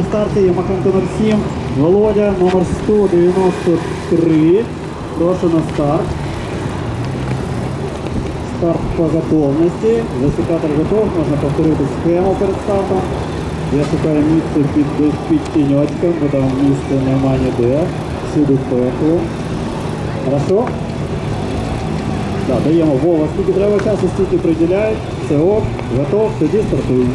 на старті є Маханко 07, Володя, номер 193. Прошу на старт. Старт по готовності. Засікатор готов, можна повторити схему перед стартом. Я шукаю місце під, під тіньочком, бо там місця нема ніде. Всюди тепло. Хорошо? Да, даємо Вова, скільки треба часу, стільки приділяють. Все ок, готов, тоді стартуємо.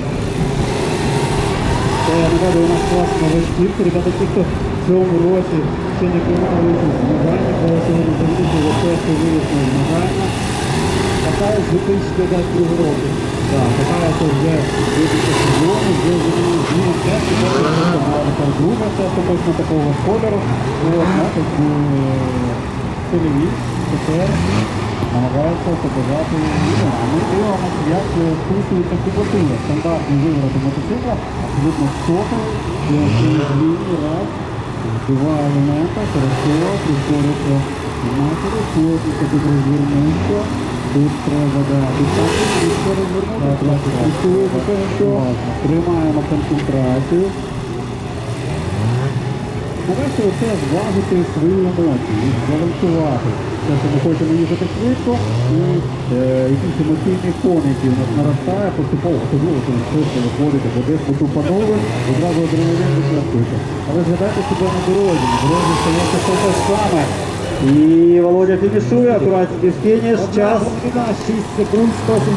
Нагадую, у нас клас новий спірт. Ребята, ті, хто в цьому році ще не приймали участь в змаганнях, але сьогодні завітали за перший виїзд на змагання. Катаюсь з 2022 року. Так, катаюся вже випуску сезону, вже змінив змін тести, друга тесту точно такого кольору. Тепер намагаються показати відео. А ми як вписується кубатура. Стандартний виворот мотоцикла, абсолютно сотовий, лінії, раз, два елемента, хорошо, прискориться матері, плотніше тут розвернувся. Тут треба, так швидко розвернутися, тримаємо концентрацію. Нарешті це зважити свої емоції, збалансувати. Те, що ми хочемо їхати швидко, і е, якийсь емоційний фон, який у нас наростає, поступово особливо, коли швидко виходите, бо десь тут панове, одразу адреналін відчастується. Але згадайте себе на дорозі, на дорозі стається все те саме. І Володя фінішує, акуратний фініш, час. 6 секунд, 170.